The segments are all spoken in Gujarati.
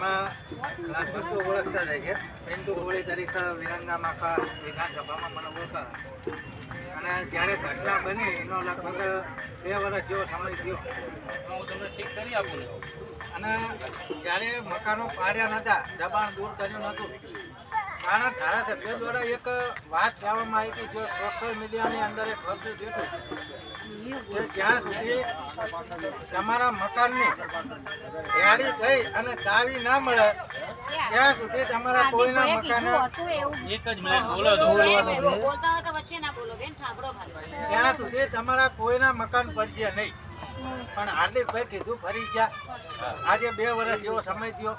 એમાં લગભગ તો ઓળખતા જાય છે. પિન્ટુ હોળી તરીકે વિરંગામાં આખા વિધાનસભામાં મને ઓળખા અને જ્યારે ઘટના બની એનો લગભગ બે વર્ષ જેવો સમય થયો. હું તમને ઠીક કરી આપું અને જ્યારે મકાનો પાડ્યા નહોતા દબાણ દૂર કર્યું નહોતું કારણ ધારાસભ્ય દ્વારા એક વાત કહેવામાં આવી કે જો સોશિયલ મીડિયાની અંદર એક વસ્તુ જેટલું કે જ્યાં સુધી તમારા મકાનની યાદી થઈ અને ચાવી ના મળે ત્યાં સુધી તમારા કોઈના મકાને એક જ મિનિટ બોલો બોલતા હોય વચ્ચે ના બોલો બેન સાંભળો ખાલી. ત્યાં સુધી તમારા કોઈના મકાન પડશે નહીં. પણ હાર્દિકભાઈ કીધું ફરી ગયા. આજે બે વર્ષ જેવો સમય થયો.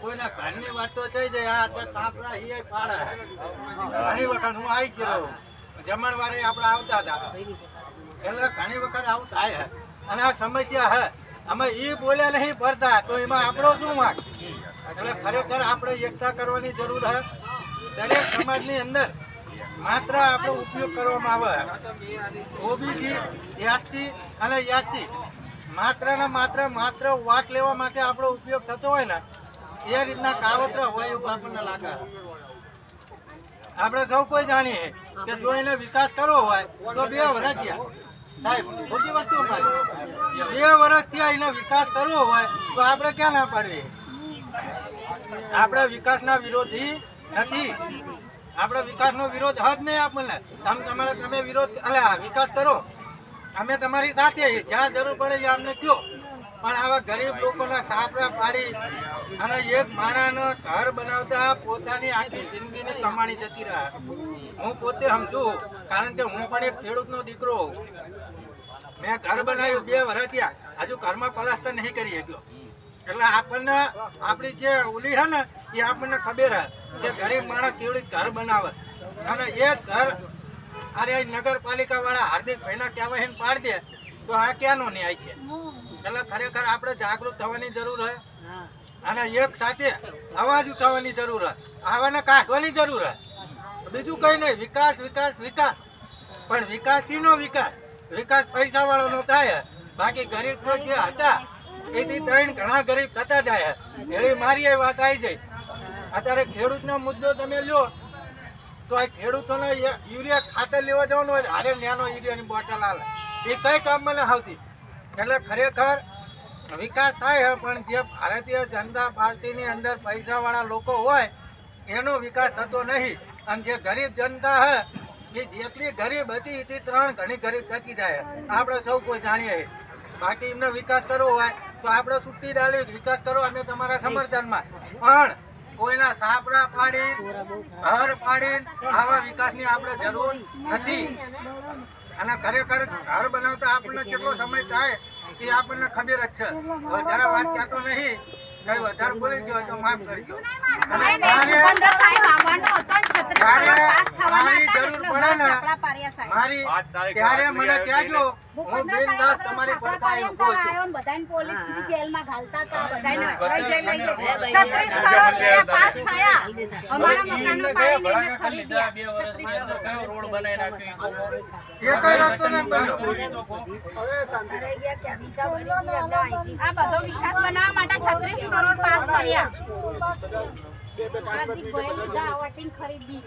કોઈના ઘરની વાત થઈ જાય આ તો સાપડા હિય પાડે ઘણી વખત હું આવી ગયો. જમણવારે આપણે આવતા હતા. એટલે ઘણી વખત આવું થાય અને આ સમસ્યા હે અમે એ બોલ્યા નહીં ભરતા તો એમાં આપણો શું વાંક? એટલે ખરેખર આપણે એકતા કરવાની જરૂર છે. દરેક સમાજની અંદર માત્ર આપણો ઉપયોગ કરવામાં આવે ઓબીસી, એસટી અને એસસી માત્ર ને માત્ર માત્ર વાટ લેવા માટે આપણો ઉપયોગ થતો હોય ને એ રીતના કાવતરા હોય એવું આપણને લાગે. આપણે સૌ કોઈ જાણીએ કે જો એને વિકાસ કરવો હોય, તો બે વર્ષ થયા. સાહેબ ખોટી વસ્તુ બે વર્ષ થયા એને વિકાસ કરવો હોય, તો આપણે ક્યાં ના પાડવી આપણે વિકાસના વિરોધી નથી. આપણે વિકાસનો વિરોધ હજ નહીં આપણને. તમે તમારે તમે વિરોધ, અલ્યા, વિકાસ કરો. અમે તમારી સાથે. જ્યાં જરૂર પડે એ અમને કહો. પણ આવા ગરીબ લોકોના સાપરા પાડી અને એક માણાનો ઘર બનાવતા પોતાની આખી જિંદગીની કમાણી જતી રહ્યા. હું પોતે સમજુ, કારણ કે હું પણ એક ખેડૂતનો દીકરો. મેં ઘર બનાવ્યું, બે વર્ષ થયા. હજુ ઘરમાં પલાસ્તર નહીં કરી શક્યો. એટલે આપણને, આપણી જે ઓલી છે ને, એ આપણને ખબર હે કે ગરીબ માણસ કેવડી ઘર બનાવે. અને એ ઘર અરે નગરપાલિકા વાળા હાર્દિક ભાઈના કહેવાય પાડી દે, તો આ ક્યાંનો ન્યાય છે? એટલે ખરેખર આપણે જાગૃત થવાની જરૂર હે. અને એક સાથે અવાજ ઉઠાવવાની જરૂર છે આવાને કાઢવાની જરૂર હે બીજું કઈ નહીં વિકાસ વિકાસ વિકાસ. પણ વિકાસીનો વિકાસ. વિકાસ પૈસા વાળાનો થાય. બાકી ગરીબ તો જે હતા એથી ત્રણ ઘણા ગરીબ થતા જાય. એવી મારી એ વાત આવી જાય અત્યારે ખેડૂતનો મુદ્દો તમે લ્યો તો આ ખેડૂતોને યુરિયા ખાતર લેવા જવાનું હોય હારે ન્યાનો યુરિયાની બોટલ આવે એ કઈ કામમાં મને આવતી. એટલે ખરેખર વિકાસ થાય છે પણ જે ભારતીય જનતા પાર્ટીની અંદર પૈસાવાળા લોકો હોય, એનો વિકાસ થતો નહીં. અને જે ગરીબ જનતા છે એ જેટલી ગરીબ હતી, એથી ત્રણ ઘણી ગરીબ થતી જાય આપણે સૌ કોઈ જાણીએ બાકી એમનો વિકાસ કરવો હોય, તો આપણે સુટ્ટી ડાલી વિકાસ કરો અમે તમારા સમર્થનમાં. પણ કોઈના સાપડા પાડી ઘર પાડી આવા વિકાસની આપણે જરૂર નથી. અને ખરેખર ઘર બનાવતા આપણને કેટલો સમય થાય એ આપણને ખબર જ છે. વધારે વાત કહેતો નહીં કઈ વધારે બોલી ગયો તો માફ કરજો. અને મારી જરૂર પડે ને મારી ત્યારે મને કહેજો તમારી પડખાએ ઊભો છું. બધાને પોલીસ જેલમાં ઘાલતા હતા બધાને બધાને લઈ જઈ લઈ બે જઈ. ભાઈ છત્રીસ કરોડ પાસ થયા. અમારા એમને મકાનો કયા પાડીને ભડાકા કરી લીધા? ખરીદ્યા. બે વર્ષની અંદર કયો રોડ બનાવી નાખ્યો. એ તો કહો. એ કઈ રસ્તો નહીં બન્યો? એ તો આ બધો વિકાસ બનાવવા માટે છત્રીસ કરોડ પાસ કર્યા. હાર્દિકભાઈએ લીધા વોટિંગ ખરીદી.